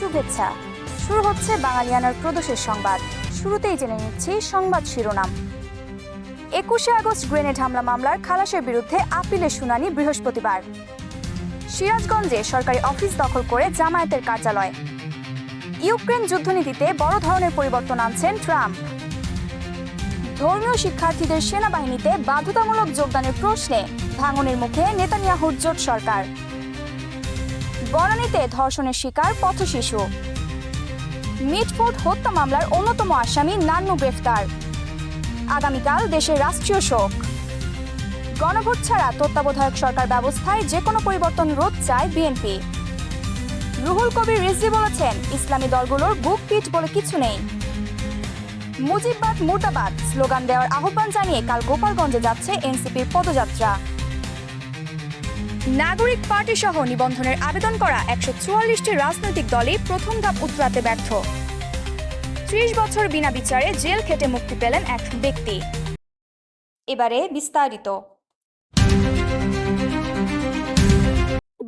শুভেচ্ছা। শুরু হচ্ছে বাঙালিয়ানার প্রদোষের সংবাদ। শুরুতেই জেনে নিচ্ছি সংবাদ শিরোনাম। একুশে আগস্ট গ্রেনেড হামলা মামলার খালাসের বিরুদ্ধে আপিলের শুনানি বৃহস্পতিবার। সিরাজগঞ্জে সরকারি অফিস দখল করে জামায়াতের কার্যালয়। ইউক্রেন যুদ্ধনীতিতে বড় ধরনের পরিবর্তন আনছেন ট্রাম্প। ধর্মীয় শিক্ষার্থীদের সেনাবাহিনীতে বাধ্যতামূলক যোগদানের প্রশ্নে ভাঙনের মুখে নেতানিয়াহুর জোট সরকার। বনানীতে ধর্ষণের শিকার পথশিশু মিটফোর্ড হত্যা মামলার অন্যতম আসামি নান্নু গ্রেফতার। আগামীকাল দেশের রাষ্ট্রীয় শোক। গণভোট ছাড়া তত্ত্বাবধায়ক সরকার ব্যবস্থায় যে কোনো পরিবর্তন রোধ চায় বিএনপি। রুহুল কবির রিজভি বলেছেন, ইসলামী দলগুলোর বুক পিট বলে কিছু নেই। মুজিববাদ মুর্দাবাদ, স্লোগান দেওয়ার আহ্বান জানিয়ে কাল গোপালগঞ্জে যাচ্ছে এনসিপির পদযাত্রা। নাগরিক পার্টি সহ নিবন্ধনের আবেদন করা একশো চুয়াল্লিশটি রাজনৈতিক দলই প্রথম ধাপ উত্তরাতে ব্যর্থ। ত্রিশ বছর বিনা বিচারে জেল খেটে মুক্তি পেলেন এক ব্যক্তি। এবারে বিস্তারিত।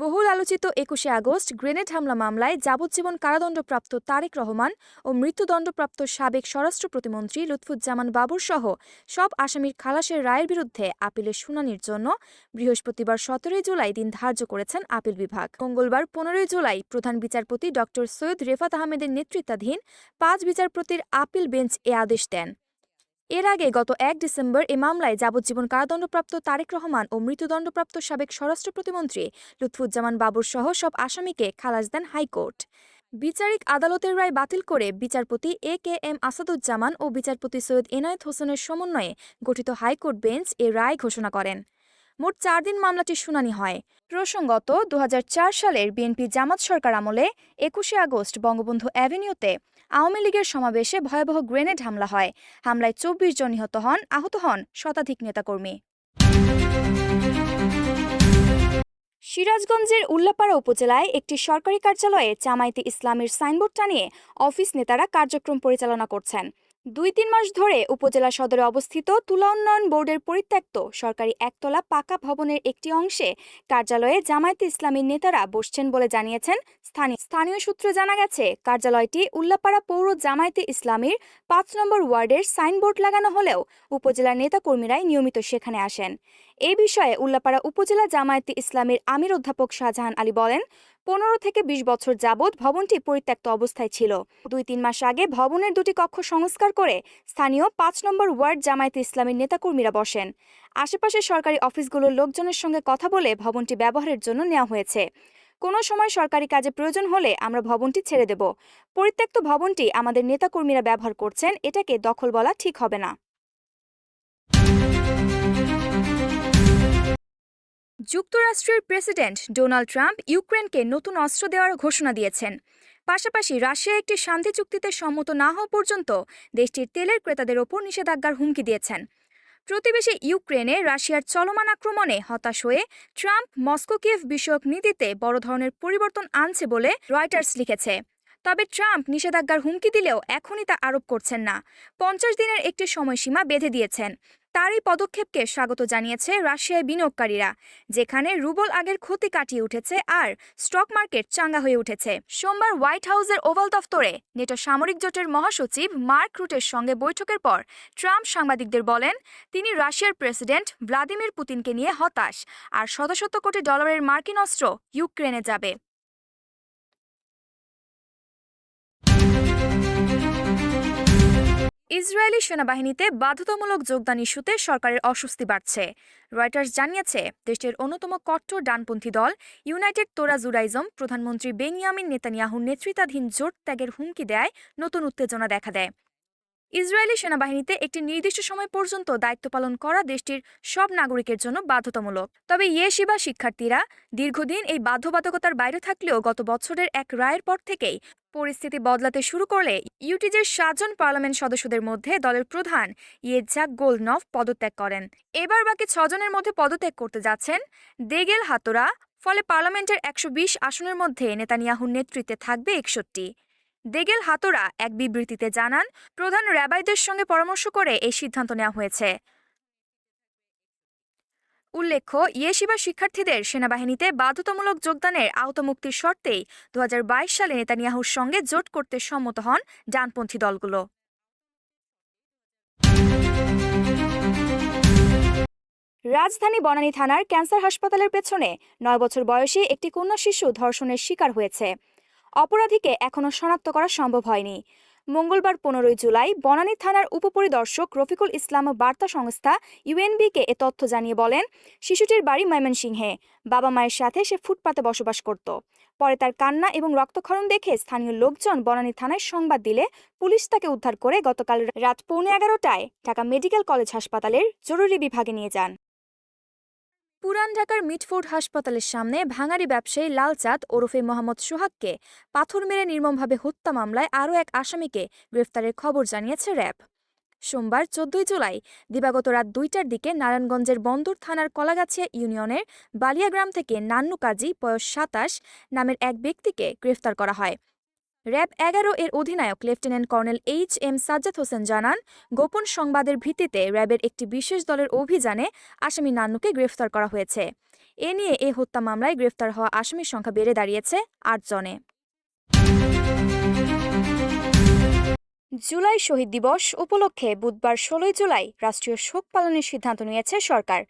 বহুল আলোচিত একুশে আগস্ট গ্রেনেড হামলা মামলায় যাবজ্জীবন কারাদণ্ডপ্রাপ্ত তারেক রহমান ও মৃত্যুদণ্ডপ্রাপ্ত সাবেক স্বরাষ্ট্র প্রতিমন্ত্রী লুৎফুজ্জামান বাবুর সহ সব আসামির খালাসের রায়ের বিরুদ্ধে আপিলের শুনানির জন্য বৃহস্পতিবার সতেরোই জুলাই দিন ধার্য করেছেন আপিল বিভাগ। মঙ্গলবার পনেরোই জুলাই প্রধান বিচারপতি ড সৈয়দ রেফাত আহমেদের নেতৃত্বাধীন পাঁচ বিচারপতির আপিল বেঞ্চ এ আদেশ দেন। এর আগে গত এক ডিসেম্বর এ মামলায় যাবজ্জীবন কারাদণ্ডপ্রাপ্ত তারেক রহমান ও মৃত্যুদণ্ডপ্রাপ্ত সাবেক স্বরাষ্ট্র প্রতিমন্ত্রী লুৎফুজ্জামান বাবুর সহ সব আসামিকে খালাস দেন হাইকোর্ট। বিচারিক আদালতের রায় বাতিল করে বিচারপতি এ কে এম আসাদুজ্জামান ও বিচারপতি সৈয়দ এনায়েত হোসেনের সমন্বয়ে গঠিত হাইকোর্ট বেঞ্চ এ রায় ঘোষণা করেন। মোট চার দিন মামলাটির শুনানি হয়। প্রসঙ্গত দু হাজার চার সালের বিএনপি জামাত সরকার আমলে একুশে আগস্ট বঙ্গবন্ধু অ্যাভিনিউতে আওয়ামী লীগের সমাবেশে ভয়াবহ গ্রেনেড হামলা হয়। হামলায় চব্বিশ জন নিহত হন, আহত হন শতাধিক নেতাকর্মী। সিরাজগঞ্জের উল্লাপাড়া উপজেলায় একটি সরকারি কার্যালয়ে জামায়াতে ইসলামের সাইনবোর্ড টানিয়ে অফিস নেতারা কার্যক্রম পরিচালনা করছেন। দুই তিন মাস ধরে উপজেলা সদরে অবস্থিত তুলা উন্নয়ন বোর্ডের পরিত্যক্ত সরকারি একতলা পাকা ভবনের একটি অংশে কার্যালয়ে জামায়াতে ইসলামীর নেতারা বসছেন বলে জানিয়েছেন স্থানীয়। স্থানীয় সূত্রে জানা গেছে, কার্যালয়টি উল্লাপাড়া পৌর জামায়াতে ইসলামীর পাঁচ নম্বর ওয়ার্ডের সাইনবোর্ড লাগানো হলেও উপজেলার নেতাকর্মীরাই নিয়মিত সেখানে আসেন। এ বিষয়ে উল্লাপাড়া উপজেলা জামায়াতে ইসলামীর আমির অধ্যাপক শাহজাহান আলী বলেন পনেরো থেকে বিশ বছর যাবৎ ভবনটি পরিত্যক্ত অবস্থায় ছিল। দুই তিন মাস আগে ভবনের দুটি কক্ষ সংস্কার করে স্থানীয় পাঁচ নম্বর ওয়ার্ড জামায়াতে ইসলামীর নেতাকর্মীরা বসেন। আশেপাশে সরকারি অফিসগুলোর লোকজনের সঙ্গে কথা বলে ভবনটি ব্যবহারের জন্য নেওয়া হয়েছে। কোনো সময় সরকারি কাজে প্রয়োজন হলে আমরা ভবনটি ছেড়ে দেব। পরিত্যক্ত ভবনটি আমাদের নেতাকর্মীরা ব্যবহার করছেন, এটাকে দখল বলা ঠিক হবে না। যুক্তরাষ্ট্রের প্রেসিডেন্ট ডোনাল্ড ট্রাম্প ইউক্রেনকে নতুন অস্ত্র দেওয়ার ঘোষণা দিয়েছেন। পাশাপাশি রাশিয়া একটি শান্তি চুক্তিতে সম্মত না হওয়া পর্যন্ত দেশটির তেলের ক্রেতাদের ওপর নিষেধাজ্ঞার হুমকি দিয়েছেন। প্রতিবেশী ইউক্রেনে রাশিয়ার চলমান আক্রমণে হতাশ হয়ে ট্রাম্প মস্কো কিয়েভ বিষয়ক নীতিতে বড় ধরনের পরিবর্তন আনছে বলে রয়টার্স লিখেছে। তবে ট্রাম্প নিষেধাজ্ঞার হুমকি দিলেও এখনই তা আরোপ করছেন না। পঞ্চাশ দিনের একটি সময়সীমা বেঁধে দিয়েছেন। তার এই পদক্ষেপকে স্বাগত জানিয়েছে রাশিয়ায় বিনিয়োগকারীরা, যেখানে রুবল আগের ক্ষতি কাটিয়ে উঠেছে আর স্টক মার্কেট চাঙ্গা হয়ে উঠেছে। সোমবার হোয়াইট হাউসের ওভাল দফতরে নেটো সামরিক জোটের মহাসচিব মার্ক রুটের সঙ্গে বৈঠকের পর ট্রাম্প সাংবাদিকদের বলেন, তিনি রাশিয়ার প্রেসিডেন্ট ভ্লাদিমির পুতিনকে নিয়ে হতাশ, আর শত শত কোটি ডলারের মার্কিন অস্ত্র ইউক্রেনে যাবে। ইসরায়েলি সেনাবাহিনীতে বাধ্যতামূলক যোগদান ইস্যুতে সরকারের অস্বস্তি বাড়ছে। রয়টার্স জানিয়েছে, দেশের অন্যতম কট্টর ডানপন্থী দল ইউনাইটেড তোরা জুরাইজম প্রধানমন্ত্রী বেনিয়ামিন নেতানিয়াহুর নেতৃত্বাধীন জোট ত্যাগের হুমকি দেয়, নতুন উত্তেজনা দেখা দেয়। ইসরায়েলি সেনাবাহিনীতে একটি নির্দিষ্ট সময় পর্যন্ত দায়িত্ব পালন করা দেশটির সব নাগরিকের জন্য বাধ্যতামূলক। তবে ইয়েশিবা শিক্ষার্থীরা দীর্ঘদিন এই বাধ্যবাধকতার বাইরে থাকলেও গত বছরের এক রায়ের পর থেকেই পরিস্থিতি বদলাতে শুরু করলে ইউটিজের সাতজন পার্লামেন্ট সদস্যদের মধ্যে দলের প্রধান ইয়েজাক গোলনভ পদত্যাগ করেন। এবার বাকি ছজনের মধ্যে পদত্যাগ করতে যাচ্ছেন দেগেল হাতোরা, ফলে পার্লামেন্টের একশো বিশ আসনের মধ্যে নেতানিয়াহুর নেতৃত্বে থাকবে একষট্টি। দেগেল হাতোরা এক বিবৃতিতে জানান, প্রধান র্যাবাইদের সঙ্গে পরামর্শ করে এই সিদ্ধান্ত নেওয়া হয়েছে। উল্লেখ্য, ইয়েশিবা শিক্ষার্থীদের সেনাবাহিনীতে বাধ্যতামূলক যোগদানের আওতামুক্তির শর্তেই দু হাজার বাইশ সালে নেতানিয়াহুর সঙ্গে জোট করতে সম্মত হন ডানপন্থী দলগুলো। রাজধানী বনানী থানার ক্যান্সার হাসপাতালের পেছনে নয় বছর বয়সী একটি কন্যা শিশু ধর্ষণের শিকার হয়েছে। অপরাধীকে এখনও শনাক্ত করা সম্ভব হয়নি। মঙ্গলবার পনেরোই জুলাই বনানী থানার উপপরিদর্শক রফিকুল ইসলাম বার্তা সংস্থা ইউএনবিকে এ তথ্য জানিয়ে বলেন, শিশুটির বাড়ি ময়মনসিংহে। বাবা মায়ের সাথে সে ফুটপাতে বসবাস করত। পরে তার কান্না এবং রক্তক্ষরণ দেখে স্থানীয় লোকজন বনানী থানায় সংবাদ দিলে পুলিশ তাকে উদ্ধার করে গতকাল রাত পৌনে এগারোটায় ঢাকা মেডিকেল কলেজ হাসপাতালের জরুরি বিভাগে নিয়ে যান। পুরান ঢাকার মিটফোর্ড হাসপাতালের সামনে ভাঙারি ব্যবসায়ী লালচাঁদ ওরফে মোহাম্মদ সোহাগকে পাথর মেরে নির্মমভাবে হত্যা মামলায় আরও এক আসামিকে গ্রেফতারের খবর জানিয়েছে র্যাব। সোমবার চোদ্দই জুলাই দিবাগত রাত দুইটার দিকে নারায়ণগঞ্জের বন্দর থানার কলাগাছিয়া ইউনিয়নের বালিয়াগ্রাম থেকে নান্নু কাজী, বয়স সাতাশ, নামের এক ব্যক্তিকে গ্রেফতার করা হয়। র্যাব এগারো এর অধিনায়ক lieutenant colonel H M Sajjad Hossain জানান, গোপন সংবাদের ভিত্তিতে র্যাবের একটি বিশেষ দলের অভিযানে আসামি নান্নুকে গ্রেফতার করা হয়েছে। এ নিয়ে এ হত্যা মামলায় গ্রেফতার হওয়া আসামির সংখ্যা বেড়ে দাঁড়িয়েছে আট জনে। জুলাই শহীদ দিবস উপলক্ষে বুধবার ষোলোই জুলাই রাষ্ট্রীয় শোক পালনের সিদ্ধান্ত নিয়েছে সরকার।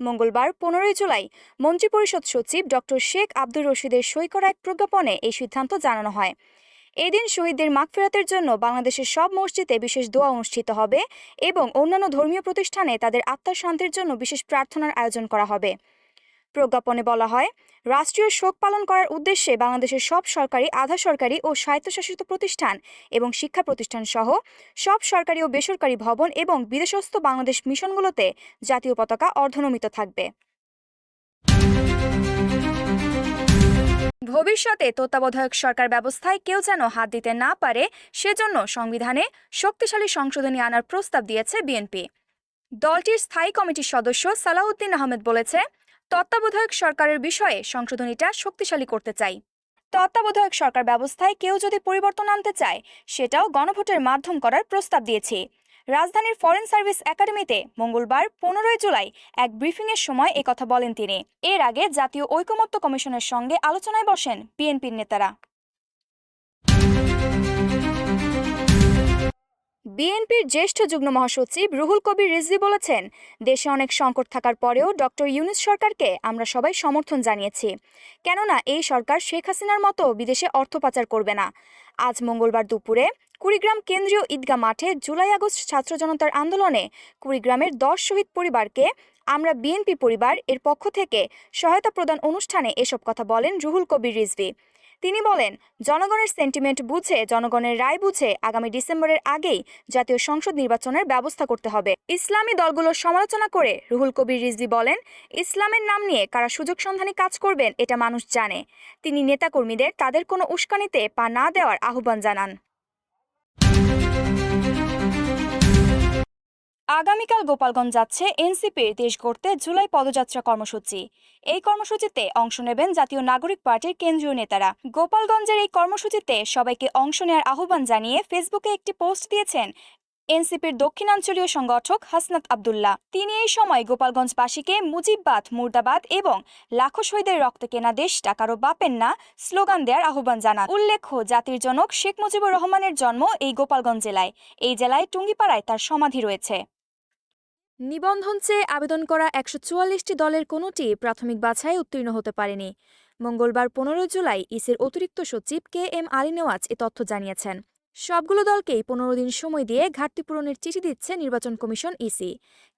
মঙ্গলবার পনেরোই জুলাই মন্ত্রিপরিষদ সচিব ড শেখ আব্দুর রশিদের সই করা এক প্রজ্ঞাপনে এই সিদ্ধান্ত জানানো হয়। এদিন শহীদদের মাগফেরাতের জন্য বাংলাদেশের সব মসজিদে বিশেষ দোয়া অনুষ্ঠিত হবে এবং অন্যান্য ধর্মীয় প্রতিষ্ঠানে তাদের আত্মার শান্তির জন্য বিশেষ প্রার্থনার আয়োজন করা হবে। প্রজ্ঞাপনে বলা হয়, রাষ্ট্রীয় শোক পালন করার উদ্দেশ্যে বাংলাদেশের সব সরকারি, আধা সরকারি ও স্বায়ত্তশাসিত প্রতিষ্ঠান এবং শিক্ষা প্রতিষ্ঠান সহ সব সরকারি ও বেসরকারি ভবন এবং বিদেশস্থ বাংলাদেশ মিশনগুলোতে জাতীয় পতাকা অর্ধনমিত থাকবে। ভবিষ্যতে তত্ত্বাবধায়ক সরকার ব্যবস্থায় কেউ যেন হাত দিতে না পারে, সেজন্য সংবিধানে শক্তিশালী সংশোধনী আনার প্রস্তাব দিয়েছে বিএনপি। দলটির স্থায়ী কমিটির সদস্য সালাউদ্দিন আহমেদ বলেছে, তত্ত্বাবধায়ক সরকারের বিষয়ে সংশোধনীটা শক্তিশালী করতে চাই। তত্ত্বাবধায়ক সরকার ব্যবস্থায় কেউ যদি পরিবর্তন আনতে চায়, সেটাও গণভোটের মাধ্যম করার প্রস্তাব দিয়েছি। রাজধানীর ফরেন সার্ভিস একাডেমিতে মঙ্গলবার পনেরোই জুলাই এক ব্রিফিংয়ের সময় একথা বলেন তিনি। এর আগে জাতীয় ঐকমত্য কমিশনের সঙ্গে আলোচনায় বসেন বিএনপির নেতারা। বিএনপির জ্যেষ্ঠ যুগ্ম মহাসচিব রুহুল কবির রিজভি বলেছেন, দেশে অনেক সংকট থাকার পরেও ডক্টর ইউনুস সরকারকে আমরা সবাই সমর্থন জানিয়েছি। কেননা এই সরকার শেখ হাসিনার মতো বিদেশে অর্থ পাচার করবে না। আজ মঙ্গলবার দুপুরে কুড়িগ্রাম কেন্দ্রীয় ঈদগাহ মাঠে জুলাই আগস্ট ছাত্র জনতার আন্দোলনে কুড়িগ্রামের দশ শহীদ পরিবারকে আমরা বিএনপি পরিবার এর পক্ষ থেকে সহায়তা প্রদান অনুষ্ঠানে এসব কথা বলেন রুহুল কবির রিজভি। তিনি বলেন, জনগণের সেন্টিমেন্ট বুঝে, জনগণের রায় বুঝে আগামী ডিসেম্বরের আগেই জাতীয় সংসদ নির্বাচনের ব্যবস্থা করতে হবে। ইসলামী দলগুলোর সমালোচনা করে রুহুল কবির রিজভি বলেন, ইসলামের নাম নিয়ে কারা সুযোগ সন্ধানী কাজ করবেন, এটা মানুষ জানে। তিনি নেতাকর্মীদের তাদের কোনো উস্কানিতে পা না দেওয়ার আহ্বান জানান। আগামীকাল গোপালগঞ্জ যাচ্ছে এনসিপির দেশ গড়তে জুলাই পদযাত্রা কর্মসূচি। এই কর্মসূচিতে অংশ নেবেন জাতীয় নাগরিক পার্টির কেন্দ্রীয় নেতারা। গোপালগঞ্জের এই কর্মসূচিতে সবাইকে অংশ নেওয়ার আহ্বান জানিয়ে ফেসবুকে একটি পোস্ট দিয়েছেন এনসিপির দক্ষিণাঞ্চলীয় সংগঠক হাসনাত আবদুল্লাহ। তিনি এই সময় গোপালগঞ্জবাসীকে মুজিববাদ, মুর্দাবাদ এবং লাখো শহীদের রক্ত কেনা দেশটা কারও বাপেন না স্লোগান দেওয়ার আহ্বান জানান। উল্লেখ্য, জাতির জনক শেখ মুজিবুর রহমানের জন্ম এই গোপালগঞ্জ জেলায়। এই জেলায় টুঙ্গিপাড়ায় তার সমাধি রয়েছে। নিবন্ধন চেয়ে আবেদন করা একশো চুয়াল্লিশটি দলের কোনোটি প্রাথমিক বাছাই উত্তীর্ণ হতে পারেনি। মঙ্গলবার পনেরো জুলাই ইসির অতিরিক্ত সচিব কে এম আলী নেওয়াজ এ তথ্য জানিয়েছেন। সবগুলো দলকেই পনেরো দিন সময় দিয়ে ঘাটতি পূরণের চিঠি দিচ্ছে নির্বাচন commission EC.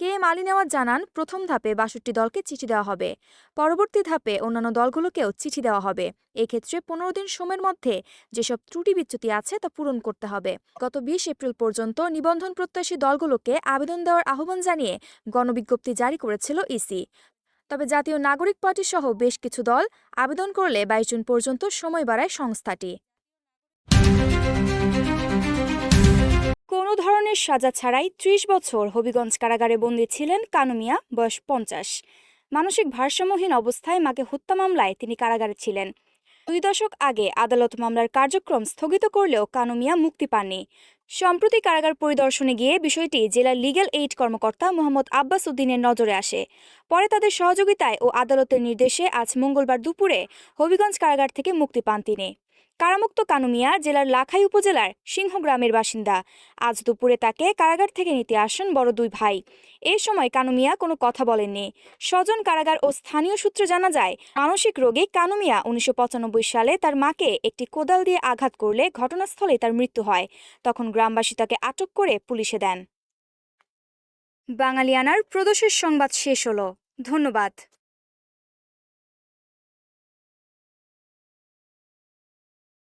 K M Ali Newaz জানান, প্রথম ধাপে বাষট্টি দলকে চিঠি দেওয়া হবে। পরবর্তী ধাপে অন্যান্য দলগুলোকেও চিঠি দেওয়া হবে। এক্ষেত্রে পনেরো দিন সময়ের মধ্যে যেসব ত্রুটি বিচ্যুতি আছে তা পূরণ করতে হবে। গত বিশ এপ্রিল পর্যন্ত নিবন্ধন প্রত্যাশী দলগুলোকে আবেদন দেওয়ার আহ্বান জানিয়ে গণবিজ্ঞপ্তি জারি করেছিল ইসি। তবে জাতীয় নাগরিক পার্টি সহ বেশ কিছু দল আবেদন করলে বাইশ জুন পর্যন্ত সময় বাড়ায় সংস্থাটি। কোনো সাজা ছাড়াই ত্রিশ বছর হবিগঞ্জ কারাগারে বন্দী ছিলেন কানুমিয়া, বয়স পঞ্চাশ। মানসিক ভারসাম্যহীন অবস্থায় মাকে হত্যা মামলায় তিনি কারাগারে ছিলেন। দুই দশক আগে আদালত মামলার কার্যক্রম স্থগিত করলেও কানুমিয়া মুক্তি পাননি। সম্প্রতি কারাগার পরিদর্শনে গিয়ে বিষয়টি জেলার লিগ্যাল এইড কর্মকর্তা মোহাম্মদ আব্বাস উদ্দিনের নজরে আসে। পরে তাদের সহযোগিতায় ও আদালতের নির্দেশে আজ মঙ্গলবার দুপুরে হবিগঞ্জ কারাগার থেকে মুক্তি পান তিনি। কারামুক্ত কানুমিয়া জেলার লাখাই উপজেলার সিংহ গ্রামের বাসিন্দা। আজ দুপুরে তাকে কারাগার থেকে নিতে আসেন বড় দুই ভাই। এ সময় কানুমিয়া কোনো কথা বলেননি। স্বজন কারাগার ও স্থানীয় সূত্রে জানা যায়, মানসিক রোগে কানুমিয়া উনিশশো পঁচানব্বই সালে তার মাকে একটি কোদাল দিয়ে আঘাত করলে ঘটনাস্থলে তার মৃত্যু হয়। তখন গ্রামবাসী তাকে আটক করে পুলিশে দেন। বাঙালিয়ানার প্রদোষের সংবাদ শেষ হলো। ধন্যবাদ।